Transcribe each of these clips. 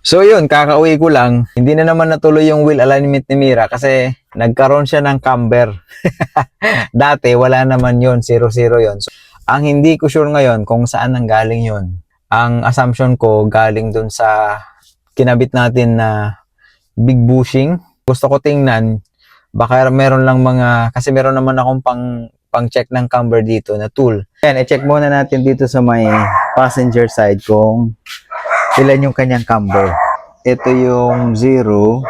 So yun, kakauwi ko lang. Hindi na naman natuloy yung wheel alignment ni Mira kasi nagkaroon siya ng camber. Dati wala naman yon 0-0 yon. So, ang hindi ko sure ngayon kung saan nang galing yon. Ang assumption ko galing dun sa kinabit natin na big bushing. Gusto ko tingnan baka meron lang mga kasi meron naman akong pang pang check ng camber dito na tool. Yan, i-check muna natin dito sa may passenger side kung ilan yung kanyang camber. Ito yung 0.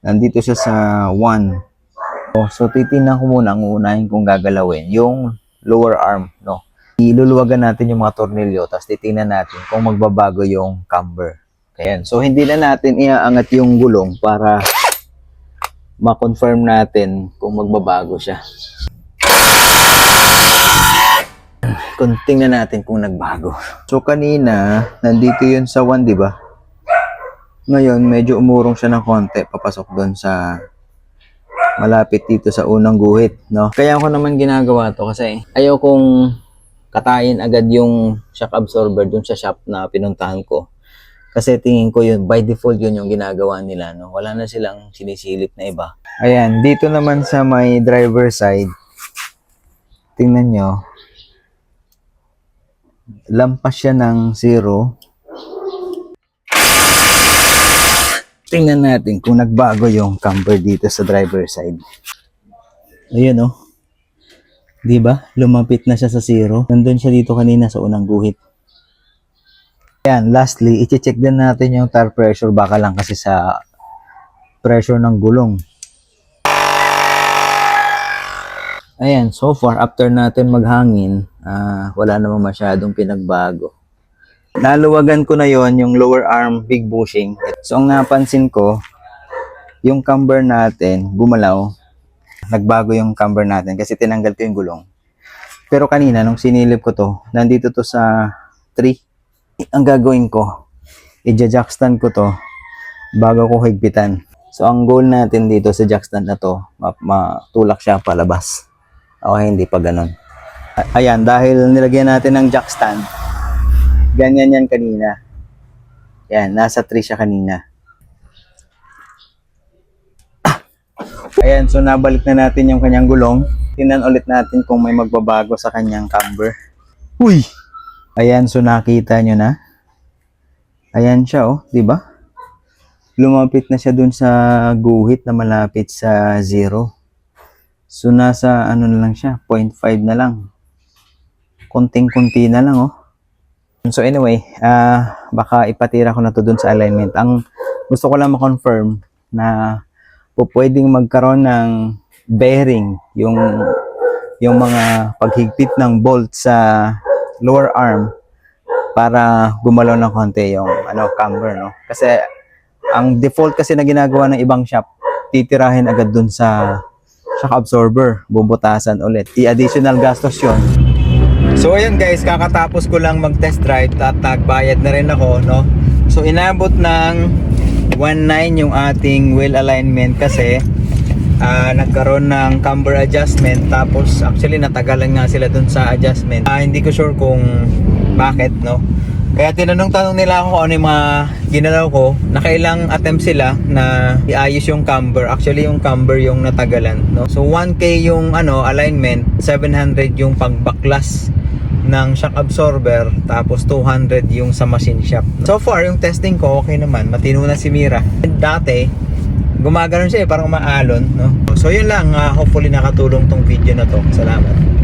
Nandito siya sa 1. Oh, so titingnan ko muna ang uunahin kong gagalawin, yung lower arm, no. Iluluwagan natin yung mga tornilyo, tapos titingnan natin kung magbabago yung camber. Ayan. So hindi na natin iaangat yung gulong para ma-confirm natin kung magbabago siya. Kung tingnan natin kung nagbago. So kanina, nandito yun sa 1, di ba? Ngayon, medyo umurong siya ng konti papasok doon sa malapit dito sa unang guhit, no? Kaya ako naman ginagawa to kasi ayaw kong katayin agad yung shock absorber dun sa shop na pinuntahan ko. Kasi tingin ko yun, by default yun yung ginagawa nila, no? Wala na silang sinisilip na iba. Ayan, dito naman sa may driver side, tingnan nyo, lampas siya ng zero. Tingnan natin kung nagbago yung camber dito sa driver side. Ayun oh. 'Di ba? Lumapit na siya sa zero. Nandun siya dito kanina sa unang guhit. Ayan, lastly, i-check din natin yung tire pressure baka lang kasi sa pressure ng gulong. Ayan, so far, after natin maghangin, ah, wala namang masyadong pinagbago. Naluwagan ko na yon yung lower arm big bushing. So, ang napansin ko, yung camber natin, gumalaw. Nagbago yung camber natin kasi tinanggal ko yung gulong. Pero kanina, nung sinilip ko to, nandito to sa 3. Ang gagawin ko, i-jackstand ko to bago ko higpitan. So, ang goal natin dito sa jackstand na to, ma- matulak siya palabas. Okay, hindi pa ganun. Ayan, dahil nilagyan natin ng jack stand, ganyan yan kanina. Yan, nasa 3 siya kanina. Ayan, so nabalik na natin yung kanyang gulong. Tingnan ulit natin kung may magbabago sa kanyang camber. Uy! Ayan, so nakita nyo na. Ayan siya, oh, di ba? Lumapit na siya dun sa guhit na malapit sa zero. So nasa ano na lang siya, 0.5 na lang. Konting-kunti na lang, oh. So anyway, ah baka ipatira ko na to dun sa alignment. Ang gusto ko lang ma-confirm na po pwedeng magkaroon ng bearing yung yung mga paghigpit ng bolt sa lower arm para gumalaw ng konti yung ano camber no kasi ang default kasi na ginagawa ng ibang shop titirahin agad dun sa shock absorber bubutasan ulit i-additional gastos yun So ayun guys, kakatapos ko lang mag-test drive at nagbayad na rin ako, no? So inabot ng 1.9 yung ating wheel alignment kasi ah, nagkaroon ng camber adjustment tapos actually natagalan nga sila dun sa adjustment. Ah, hindi ko sure kung bakit, no? Kaya tinanong-tanong nila ako ano yung mga ginalaw ko. Nakailang attempt sila na iayos yung camber. Actually, yung camber yung natagalan. No? So, 1K yung ano alignment, 700 yung pagbaklas ng shock absorber, tapos 200 yung sa machine shop. So far, yung testing ko, okay naman. Matino na si Mira. Dati, gumagano'n siya eh, parang maalon. No? So, yun lang. ah, hopefully, nakatulong tong video na to. Salamat.